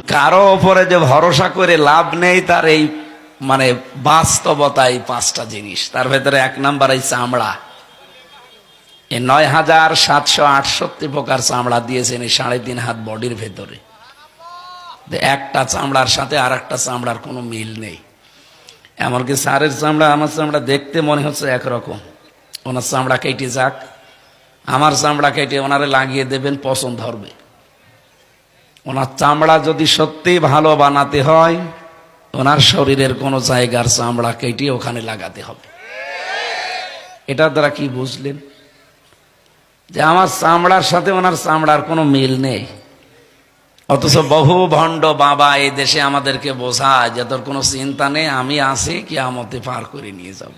কারও ওপরে যে ভরসা করে লাভ নেই, তার এই মানে বাস্তবতা এই পাঁচটা জিনিস। তার ভেতরে এক নাম্বার এই চামড়া। এই নয় হাজার সাতশো আটষট্টি প্রকার চামড়া দিয়েছেন এই সাড়ে তিন হাত বডির ভেতরে। একটা চামড়ার সাথে আর একটা চামড়ার কোনো মিল নেই। এমনকি সারের চামড়া, আমার চামড়া দেখতে মনে হচ্ছে একরকম। ওনার চামড়া কেটে যাক। আমার চামড়া কেটে ওনারে লাগিয়ে দেবেন, পছন্দ ধরবে ওনার চামড়া যদি সত্যি ভালো বানাতে হয়, ওনার শরীরের কোনো জায়গার চামড়া কেটে ওখানে লাগাতে হবে। এটা দ্বারা কি বুঝলেন? যে আমার চামড়ার সাথে ওনার চামড়ার কোনো মিল নেই। অথচ বহু ভণ্ড বাবা এই দেশে আমাদেরকে বোঝায় যে তোর কোনো চিন্তা নেই, আমি আসি কি আমতে পার করে নিয়ে যাব।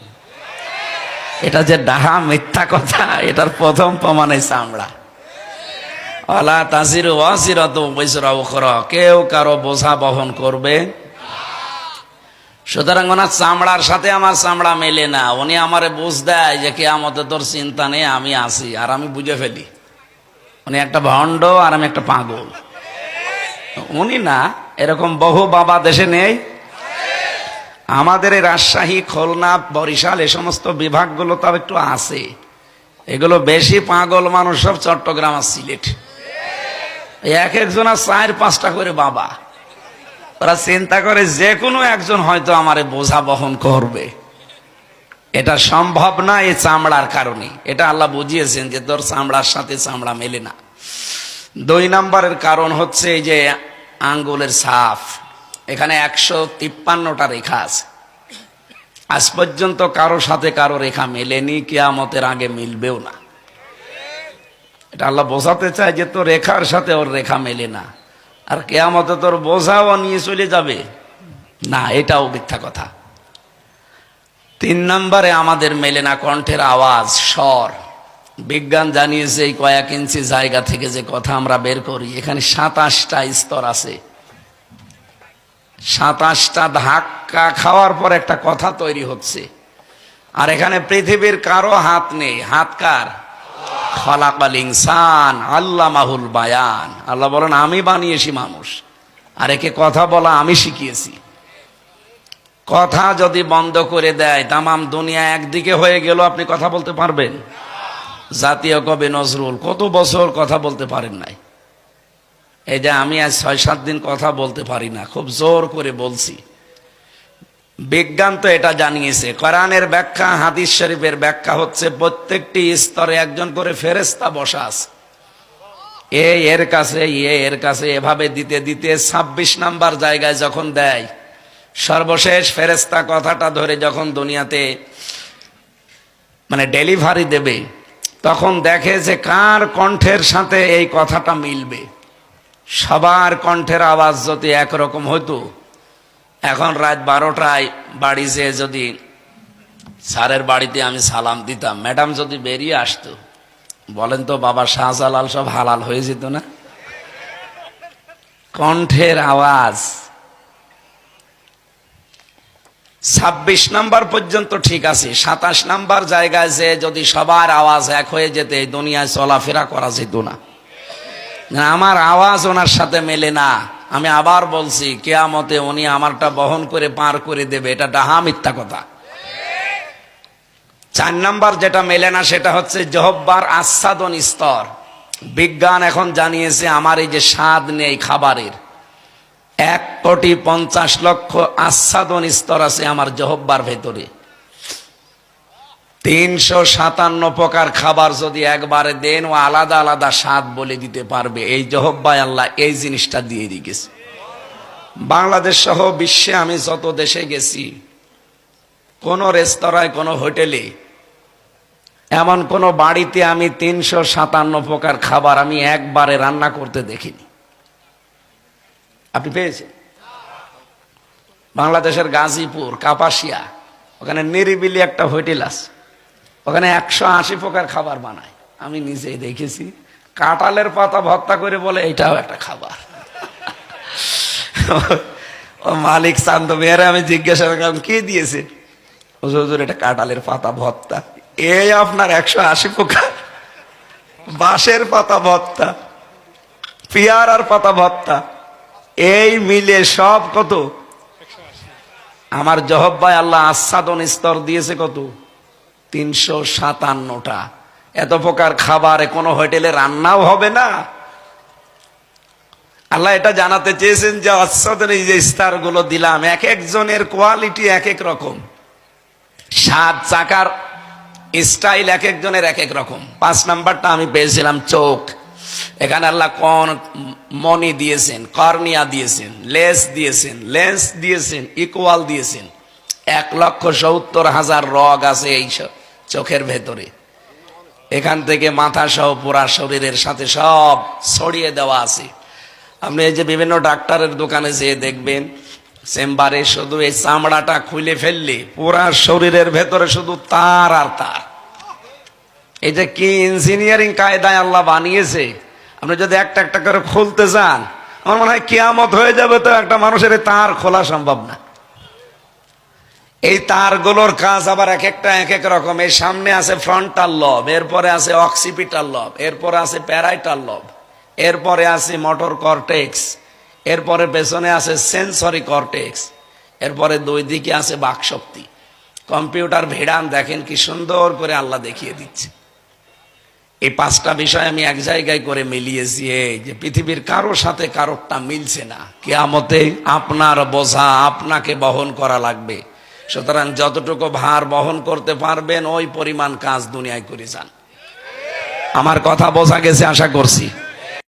এটা যে ডাহা মিথ্যা কথা, এটার প্রথম প্রমাণে চামড়া। অলা তাজির ওয়াজিরত বৈসরা উখর। কেউ কারও বোঝা বহন করবে সুতরাং ওনার চামড়ার সাথে আমার চামড়া মেলে না। উনি আমারে বুঝ দেয় যে কে আমাতে তোর চিন্তা নেই, আমি আসি আর আমি বুঝে ফেলি। উনি একটা ভণ্ড আর আমি একটা পাগল। উনি না, এরকম বহু বাবা দেশে নেই। আমাদের এই রাজশাহী, খুলনা, বরিশাল এ সমস্ত বিভাগগুলো তাও একটু আছে। এগুলো বেশি পাগল মানুষ সব চট্টগ্রাম আর সিলেট। এক একজন আর চার, পাঁচটা করে বাবা। ওরা চিন্তা করে যে কোনো একজন হয়তো আমারে বোঝা বহন করবে। এটা সম্ভব না এই চামড়ার কারণে। এটা আল্লাহ বুঝিয়েছেন যে তোর চামড়ার সাথে চামড়া মেলে না। দুই নম্বরের কারণ হচ্ছে এই যে আঙ্গুলের সাফ এখানে একশো তিপ্পান্নটা রেখা আছে। আজ পর্যন্ত কারও সাথে কারও রেখা মেলেনি, কেয়ামতের আগে মিলবেও না। এটা আল্লাহ বোঝাতে চায় যে তোর রেখার সাথে ওর রেখা মেলে না। আর কেয়ামতে তোর বোঝাও নিয়ে চলে যাবে। না, এটাও মিথ্যা কথা। তিন নম্বরে আমাদের মেলে না কণ্ঠের আওয়াজ, স্বর। বিজ্ঞান জানিয়েছে এই কয়েক ইঞ্চি জায়গা থেকে যে কথা আমরা বের করি, এখানে সাতাশটা স্তর আছে। সাতাশটা ধাক্কা খাওয়ার পর একটা কথা তৈরি হচ্ছে। আর এখানে পৃথিবীর কারও হাত নেই। হাত কার? খলাকাল ইনসান আল্লাহ মাহুল বায়ান। আল্লাহ বলেন, আমি বানিয়েছি মানুষ। আর একে কথা বলা আমি শিখিয়েছি। কথা যদি বন্ধ করে দেয়, তামাম দুনিয়া একদিকে হয়ে গেল, আপনি কথা বলতে পারবেন? জাতীয় কবি নজরুল কত বছর কথা বলতে পারেন নাই? এই যে আমি আজ ছয় সাত দিন কথা বলতে পারি না, খুব জোর করে বলছি। বিজ্ঞান তো এটা জানিয়েছে। কোরআনের ব্যাখ্যা, হাদিস শরীফের ব্যাখ্যা হচ্ছে প্রত্যেকটি স্তরে একজন করে ফেরেস্তা বসা আছে। এ, এর কাছে, এ, এর কাছে, এভাবে দিতে দিতে ছাব্বিশ নাম্বার জায়গায় যখন দেয়, সর্বশেষ ফেরেস্তা কথাটা ধরে যখন দুনিয়াতে মানে ডেলিভারি দেবে, তখন দেখে যে কার কণ্ঠের সাথে এই কথাটা মিলবে। সবার কণ্ঠের আওয়াজ যদি একরকম হতো এখন রাত বারোটায় বাড়ি যেয়ে যদি স্যারের বাড়িতে আমি সালাম দিতাম ম্যাডাম যদি বেরিয়ে আসতো বলেন তো বাবা শাহজালাল সব হালাল হয়ে যেত না? কণ্ঠের আওয়াজ ছাব্বিশ নাম্বার পর্যন্ত ঠিক আছে সাতাশ নাম্বার জায়গায় যে যদি সবার আওয়াজ এক হয়ে যেত এই দুনিয়ায় চলাফেরা করা যেত না, আমার আওয়াজ ওনার সাথে মেলে না। আমি আবার বলছি, কেয়ামতে উনি আমারটা বহন করে পার করে দেবে, এটা ডাহা মিথ্যা কথা। চার নাম্বার যেটা মেলে না, সেটা হচ্ছে জহব্বার আস্বাদন স্তর। বিজ্ঞান এখন জানিয়েছে, আমার এই যে স্বাদ নেই খাবারের, এক কোটি পঞ্চাশ লক্ষ আস্বাদন স্তর আছে আমার জহব্বার ভেতরে। তিনশো সাতান্ন প্রকার খাবার যদি একবারে দেন, ও আলাদা আলাদা স্বাদ বলে দিতে পারবে। এই জহব্বাই আল্লাহ এই জিনিসটা দিয়ে রেখেছে বাংলাদেশ সহ বিশ্বে আমি যত দেশে গেছি, কোন রেস্তোরাঁয়, কোনো হোটেলে, এমন কোন বাড়িতে আমি তিনশো সাতান্ন প্রকার খাবার আমি একবারে রান্না করতে দেখিনি। আপনি পেয়েছেন? বাংলাদেশের গাজীপুর, কাপাসিয়া, ওখানে নিরিবিলি একটা হোটেল আছে। ওখানে একশো আশি প্রকার খাবার বানায়। আমি নিজেই দেখেছি। কাঁঠালের পাতা ভর্তা করে বলে এটাও একটা খাবার। ও মালিক শান্ত মেয়েরা, আমি জিজ্ঞাসা করলাম, কে দিয়েছে? হুজুর, এটা কাঁঠালের পাতা ভত্তা এই আপনার একশো আশি প্রকার। বাঁশের পাতা ভর্তা, পেয়ারার পাতা ভত্তা এই মিলে সব কত? আমার জহব ভাই আল্লাহ আস্বাদন স্তর দিয়েছে কত? তিনশো সাতান্নটা। এত প্রকার খাবার কোনো হোটেলে রান্নাও হবে না। আল্লাহ এটা জানাতে চেয়েছেন যে আস্বাদন এই যে স্তরগুলো দিলাম, এক একজনের কোয়ালিটি এক এক রকম। সাত চাকার স্টাইল এক একজনের এক এক রকম। পাঁচ নাম্বারটা আমি পেয়েছিলাম চোখ। এখানে আল্লাহ কন মনি দিয়েছেন, কর্নিয়া দিয়েছেন, লেস দিয়েছেন, লেন্স দিয়েছেন, ইকুয়াল দিয়েছেন। এক লক্ষ সত্তর হাজার রগ আছে এই সব চোখের ভেতরে। এখান থেকে মাথা সহ পুরা শরীরের সাথে সব ছড়িয়ে দেওয়া আছে। আপনি এই যে বিভিন্ন ডাক্তারের দোকানে যেয়ে দেখবেন, চেম্বারে শুধু এই চামড়াটা খুলে ফেললে পুরা শরীরের ভেতরে শুধু তার আর তার। এই যে কি ইঞ্জিনিয়ারিং কায়দায় আল্লাহ বানিয়েছে, আপনি যদি একটা একটা করে খুলতে চান, আমার মনে হয় কেয়ামত হয়ে যাবে তো একটা মানুষের তার খোলা সম্ভব না। এই তারগুলোর কাজ আবার এক একটা এক এক রকম। এর সামনে আছে ফ্রন্টাল লব এরপরে আছে অক্সিপিটাল লব এরপরে আছে প্যারাইটাল লব এরপরে আছে মোটর কর্টেক্স এরপরে পেছনে আছে সেন্সরি কর্টেক্স এরপরে দুই দিকে আছে বাকশক্তি। কম্পিউটার ভিড়ান, দেখেন কি সুন্দর করে আল্লাহ দেখিয়ে দিচ্ছে। এই পাঁচটা বিষয় আমি এক জায়গায় করে মিলিয়েছি, এই যে পৃথিবীর কারও সাথে কারোরটা মিলছে না। কেয়ামতে আপনার বোঝা আপনাকে বহন করা লাগবে। সুতরাং যতটুকু ভার বহন করতে পারবেন, ওই পরিমাণ কাজ দুনিয়ায় করে যান। আমার কথা বোঝা গেছে, আশা করছি।